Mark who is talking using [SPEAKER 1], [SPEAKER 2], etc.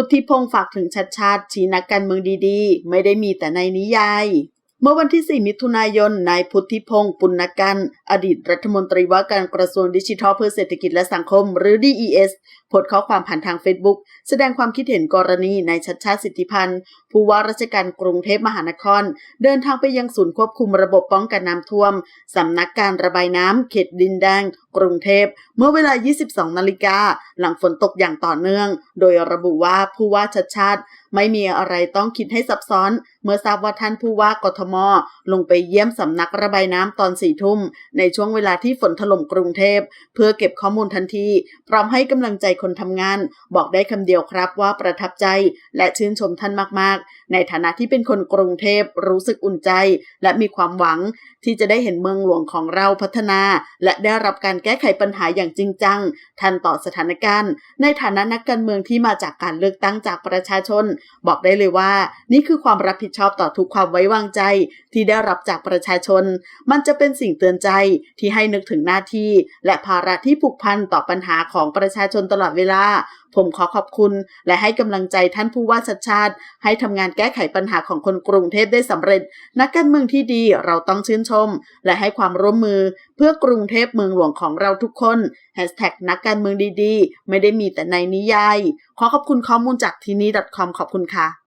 [SPEAKER 1] พุทธิพงศ์ฝากถึงชัดชาติชี้นักการเมืองดีๆ ไม่ได้มีแต่ในนิยายเมื่อวันที่ 4 มิถุนายน นายพุทธิพงศ์ปุณกัน อดีตรัฐมนตรีว่าการกระทรวงดิจิทัลเพื่อเศรษฐกิจและสังคม หรือ DES โพสต์ข้อความผ่านทางเฟซบุ๊กแสดงความคิดเห็นกรณีนายชัดชาติสิทธิพันธ์ ผู้ว่าราชการกรุงเทพมหานคร เดินทางไปยังศูนย์ควบคุมระบบป้องกันน้ำท่วม สำนักการระบายน้ำเขตดินแดง กรุงเทพเมื่อเวลา 22 นาฬิกาหลังฝนตกอย่างต่อเนื่อง โดยระบุว่าผู้ว่าชัดชาติไม่มีอะไรต้องคิดให้ซับซ้อน เมื่อทราบว่าท่านผู้ว่ากทม ลงไปเยี่ยมสำนักระบายน้ำตอนสี่ทุ่ม ในช่วงเวลาที่ฝนถล่มกรุงเทพ เพื่อเก็บข้อมูลทันที พร้อมให้กำลังใจคนทำงาน บอกได้คำเดียวครับว่าประทับใจ และชื่นชมท่านมาก ๆ ในฐานะที่เป็นคนกรุงเทพรู้สึกอุ่นใจ และมีความหวัง ที่จะได้เห็นเมืองหลวงของเราพัฒนา และได้รับการแก้ไขปัญหาอย่างจริงจัง ทันต่อสถานการณ์ ในฐานะนักการเมืองที่มาจากการเลือกตั้งจากประชาชน บอกได้เลยว่า นี่คือความรับผิดชอบต่อทุกความไว้วางใจ ที่ได้รับจากประชาชน มันจะเป็นสิ่งเตือนใจที่ให้นึกถึงหน้าที่ และภาระที่ผูกพันต่อปัญหาของประชาชนตลอดเวลาผมขอขอบคุณและให้กำลังใจท่านผู้ว่าชัดชาติ ให้ทำงานแก้ไขปัญหาของคนกรุงเทพได้สำเร็จ นักการเมืองที่ดีเราต้องชื่นชม และให้ความร่วมมือเพื่อกรุงเทพเมืองหลวงของเราทุกคนแฮชแท็กนักการเมืองดีๆ ไม่ได้มีแต่ในนิยาย ขอขอบคุณข้อมูลจากที่นี่ .com ขอบคุณค่ะ